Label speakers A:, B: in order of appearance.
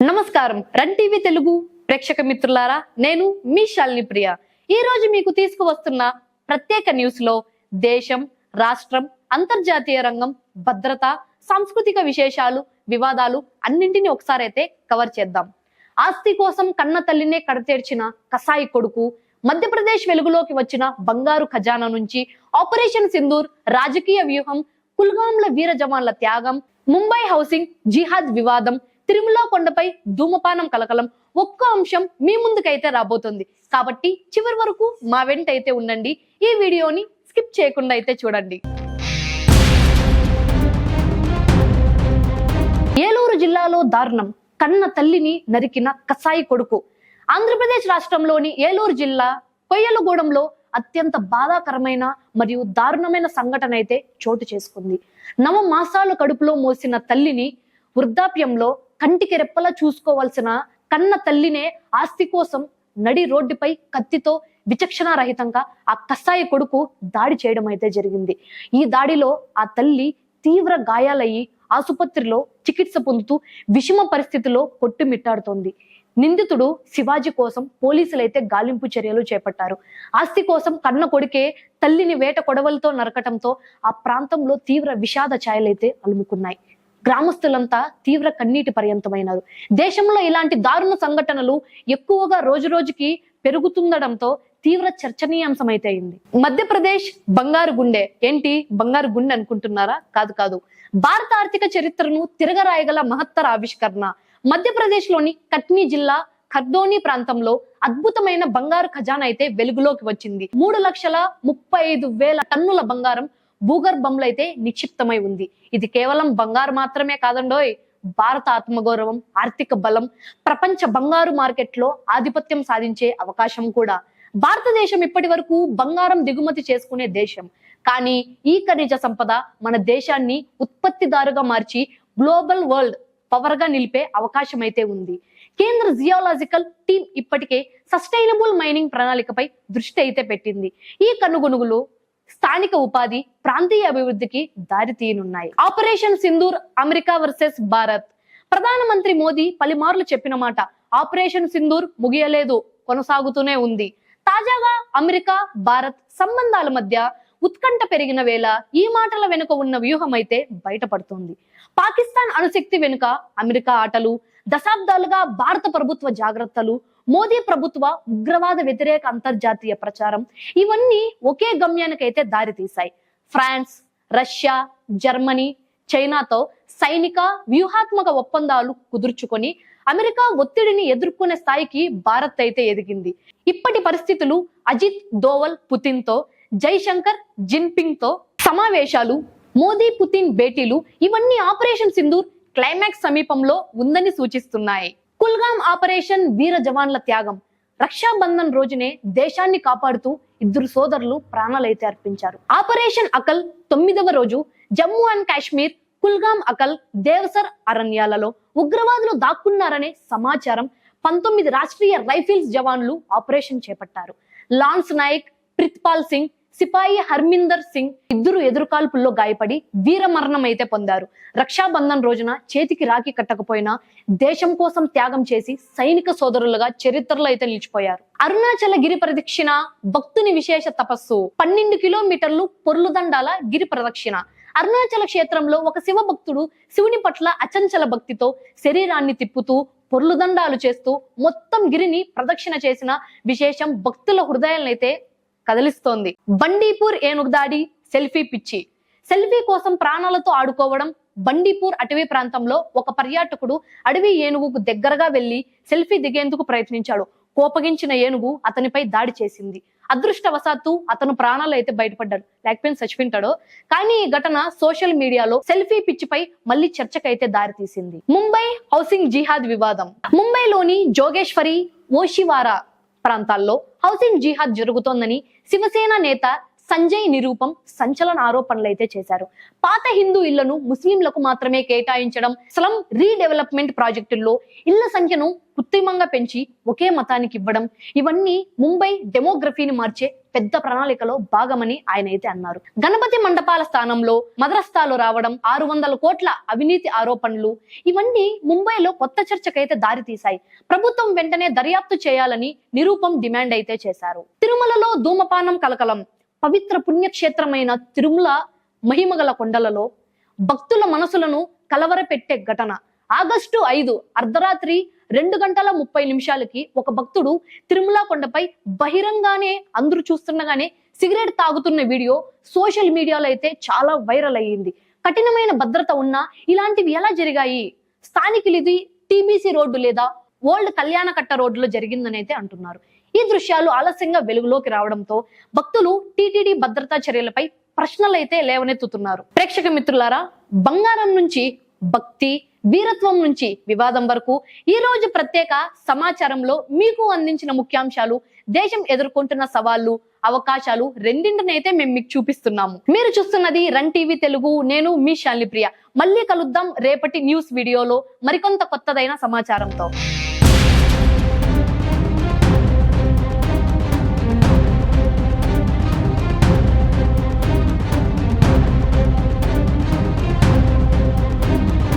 A: నమస్కారం. Run TV Telugu ప్రేక్షక మిత్రులారా నేను మీ శాలిని ప్రియ. ఈ రోజు మీకు తీసుకువస్తున్న ప్రత్యేక న్యూస్లో దేశం రాష్ట్రం అంతర్జాతీయ రంగం భద్రత సాంస్కృతిక విశేషాలు వివాదాలు అన్నింటినీ ఒకసారి అయితే కవర్ చేద్దాం. ఆస్తి కోసం కన్న తల్లినే కడతేర్చిన కసాయి కొడుకు మధ్యప్రదేశ్ వెలుగులోకి వచ్చిన బంగారు ఖజానా నుంచి ఆపరేషన్ సింధూర్ రాజకీయ వ్యూహం కుల్గాంల వీర జవాన్ల త్యాగం ముంబై హౌసింగ్ జిహాద్ వివాదం తిరుమల కొండపై ధూమపానం కలకలం ఒక్క అంశం మీ ముందుకైతే రాబోతుంది. కాబట్టి చివరి వరకు మా వెంట అయితే ఉండండి. ఈ వీడియోని స్కిప్ చేయకుండా అయితే చూడండి. ఏలూరు జిల్లాలో దారుణం. కన్న తల్లిని నరికిన కసాయి కొడుకు. ఆంధ్రప్రదేశ్ రాష్ట్రంలోని ఏలూరు జిల్లా కొయ్యలగూడెంలో అత్యంత బాధాకరమైన మరియు దారుణమైన సంఘటన అయితే చోటు చేసుకుంది. నవ మాసాలు కడుపులో మోసిన తల్లిని వృద్ధాప్యంలో కంటికి రెప్పలా చూసుకోవాల్సిన కన్న తల్లినే ఆస్తి కోసం నడి రోడ్డుపై కత్తితో విచక్షణ రహితంగా ఆ కసాయి కొడుకు దాడి చేయడం అయితే జరిగింది. ఈ దాడిలో ఆ తల్లి తీవ్ర గాయాలయ్యి ఆసుపత్రిలో చికిత్స పొందుతూ విషమ పరిస్థితిలో కొట్టుమిట్టాడుతోంది. నిందితుడు శివాజీ కోసం పోలీసులైతే గాలింపు చర్యలు చేపట్టారు. ఆస్తి కోసం కన్న కొడుకే తల్లిని వేట కొడవలతో నరకటంతో ఆ ప్రాంతంలో తీవ్ర విషాద ఛాయలైతే అలుముకున్నాయి. గ్రామస్తులంతా తీవ్ర కన్నీటి పర్యంతమైనారు. దేశంలో ఇలాంటి దారుణ సంఘటనలు ఎక్కువగా రోజు రోజుకి పెరుగుతుండడంతో తీవ్ర చర్చనీయాంశమైతే అయింది. మధ్యప్రదేశ్ బంగారు గుండె. ఏంటి? బంగారు గుండె అనుకుంటున్నారా? కాదు కాదు. భారత ఆర్థిక చరిత్రను తిరగరాయగల మహత్తర ఆవిష్కరణ. మధ్యప్రదేశ్లోని కట్నీ జిల్లా ఖర్దోని ప్రాంతంలో అద్భుతమైన బంగారు ఖజానా అయితే వెలుగులోకి వచ్చింది. మూడు లక్షల ముప్పై ఐదు వేల టన్నుల బంగారం భూగర్భంలో అయితే నిక్షిప్తమై ఉంది. ఇది కేవలం బంగారు మాత్రమే కాదండోయ్. భారత ఆత్మగౌరవం ఆర్థిక బలం ప్రపంచ బంగారు మార్కెట్లో ఆధిపత్యం సాధించే అవకాశం కూడా. భారతదేశం ఇప్పటి వరకు బంగారం దిగుమతి చేసుకునే దేశం. కానీ ఈ ఖనిజ సంపద మన దేశాన్ని ఉత్పత్తిదారుగా మార్చి గ్లోబల్ వరల్డ్ పవర్గా నిలిపే అవకాశం అయితే ఉంది. కేంద్ర జియోలాజికల్ టీం ఇప్పటికే సస్టైనబుల్ మైనింగ్ ప్రణాళికపై దృష్టి అయితే పెట్టింది. ఈ కనుగొనుగులు స్థానిక ఉపాధి ప్రాంతీయ అభివృద్ధికి దారి తీయనున్నాయి. Operation Sindoor America versus Bharat. ప్రధానమంత్రి మోదీ పలుమార్లు చెప్పిన మాట ఆపరేషన్ సింధూర్ ముగియలేదు కొనసాగుతూనే ఉంది. తాజాగా అమెరికా భారత్ సంబంధాల మధ్య ఉత్కంఠ పెరిగిన వేళ ఈ మాటల వెనుక ఉన్న వ్యూహం అయితే బయటపడుతుంది. పాకిస్తాన్ అణుశక్తి వెనుక అమెరికా ఆటలు దశాబ్దాలుగా భారత ప్రభుత్వ జాగ్రత్తలు మోదీ ప్రభుత్వ ఉగ్రవాద వ్యతిరేక అంతర్జాతీయ ప్రచారం ఇవన్నీ ఒకే గమ్యానికైతే దారితీశాయి. ఫ్రాన్స్ రష్యా జర్మనీ చైనాతో సైనిక వ్యూహాత్మక ఒప్పందాలు కుదుర్చుకొని అమెరికా ఒత్తిడిని ఎదుర్కొనే స్థాయికి భారత్ అయితే ఎదిగింది. ఇప్పటి పరిస్థితులు అజిత్ దోవల్ పుతిన్తో జైశంకర్ జిన్పింగ్తో సమావేశాలు మోదీ పుతిన్ భేటీలు ఇవన్నీ ఆపరేషన్ సింధూర్ క్లైమాక్స్ సమీపంలో ఉందని సూచిస్తున్నాయి. కుల్గాం ఆపరేషన్ వీర జవాన్ల త్యాగం. రక్షాబంధన్ రోజునే దేశాన్ని కాపాడుతూ ఇద్దరు సోదరులు ప్రాణాలైతే అర్పించారు. ఆపరేషన్ అకల్ తొమ్మిదవ రోజు జమ్మూ అండ్ కాశ్మీర్ కుల్గాం అకల్ దేవసర్ అరణ్యాలలో ఉగ్రవాదులు దాక్కున్నారనే సమాచారం పంతొమ్మిది రాష్ట్రీయ రైఫిల్స్ జవాన్లు ఆపరేషన్ చేపట్టారు. లాన్స్ నాయక్ ప్రిత్పాల్ సింగ్ సిపాయి హర్మిందర్ సింగ్ ఇద్దరు ఎదురుకాల్పుల్లో గాయపడి వీర మరణం అయితే పొందారు. రక్షాబంధన్ రోజున చేతికి రాఖీ కట్టకపోయినా దేశం కోసం త్యాగం చేసి సైనిక సోదరులుగా చరిత్రలో అయితే నిలిచిపోయారు. అరుణాచల గిరి ప్రదక్షిణ భక్తుని విశేష తపస్సు పన్నెండు కిలోమీటర్లు పొర్లుదండాల గిరి ప్రదక్షిణ. అరుణాచల క్షేత్రంలో ఒక శివ భక్తుడు శివుని పట్ల అచంచల భక్తితో శరీరాన్ని తిప్పుతూ పొర్లుదండాలు చేస్తూ మొత్తం గిరిని ప్రదక్షిణ చేసిన విశేషం భక్తుల హృదయాలనైతే కదిలిస్తోంది. బండీపూర్ ఏనుగు దాడి సెల్ఫీ పిచ్చి. సెల్ఫీ కోసం ప్రాణాలతో ఆడుకోవడం బండీపూర్ అటవీ ప్రాంతంలో ఒక పర్యాటకుడు అడవి ఏనుగుకు దగ్గరగా వెళ్ళి సెల్ఫీ దిగేందుకు ప్రయత్నించాడు. కోపగించిన ఏనుగు అతనిపై దాడి చేసింది. అదృష్టవశాత్తు అతను ప్రాణాలు అయితే బయటపడ్డాడు. లేకపోయినా చచ్చిపోయింటాడు? కానీ ఈ ఘటన సోషల్ మీడియాలో సెల్ఫీ పిచ్చిపై మళ్ళీ చర్చకైతే దారితీసింది. ముంబై హౌసింగ్ జిహాద్ వివాదం. ముంబైలోని జోగేశ్వరి ఓషివారా ప్రాంతాల్లో హౌసింగ్ జిహాద్ జరుగుతోందని శివసేన నేత సంజయ్ నిరూపం సంచలన ఆరోపణలు అయితే చేశారు. పాత హిందూ ఇళ్ళను ముస్లింలకు మాత్రమే కేటాయించడం స్లమ్ రీడెవలప్మెంట్ ప్రాజెక్టుల్లో ఇళ్ళ సంఖ్యను కృత్రిమంగా పెంచి ఒకే మతానికి ఇవ్వడం ఇవన్నీ ముంబై డెమోగ్రఫీని మార్చే పెద్ద ప్రణాళికలో భాగమని ఆయన అయితే అన్నారు. గణపతి మండపాల స్థానంలో మదరస్థాలు రావడం ఆరు వందల కోట్ల అవినీతి ఆరోపణలు ఇవన్నీ ముంబైలో కొత్త చర్చకైతే దారి తీశాయి ప్రభుత్వం వెంటనే దర్యాప్తు చేయాలని నిరూపం డిమాండ్ అయితే చేశారు. తిరుమలలో ధూమపానం కలకలం పవిత్ర పుణ్యక్షేత్రమైన తిరుమల మహిమగల కొండలలో భక్తుల మనసులను కలవరపెట్టే ఘటన ఆగస్టు ఐదు అర్ధరాత్రి రెండు గంటల ముప్పై నిమిషాలకి ఒక భక్తుడు తిరుమల కొండపై బహిరంగానే అందరూ చూస్తుండగానే సిగరెట్ తాగుతున్న వీడియో సోషల్ మీడియాలో అయితే చాలా వైరల్ అయ్యింది. కఠినమైన భద్రత ఉన్నా ఇలాంటివి ఎలా జరిగాయి? స్థానికులు ఇది టీబీసీ రోడ్డు లేదా ఓల్డ్ కళ్యాణకట్ట రోడ్డులో జరిగిందని అయితే అంటున్నారు. ఈ దృశ్యాలు ఆలస్యంగా వెలుగులోకి రావడంతో భక్తులు టీటీడీ భద్రతా చర్యలపై ప్రశ్నలు అయితే లేవనెత్తుతున్నారు. ప్రేక్షక మిత్రులారా బంగారం నుంచి భక్తి వీరత్వం నుంచి వివాదం వరకు ఈ రోజు ప్రత్యేక సమాచారంలో మీకు అందించిన ముఖ్యాంశాలు దేశం ఎదుర్కొంటున్న సవాళ్ళు అవకాశాలు రెండింటినైతే మేము మీకు చూపిస్తున్నాము. మీరు చూస్తున్నది రన్ టీవీ తెలుగు నేను మీ శాలిప్రియ. మళ్ళీ కలుద్దాం రేపటి న్యూస్ వీడియోలో మరికొంత కొత్తదైన సమాచారంతో.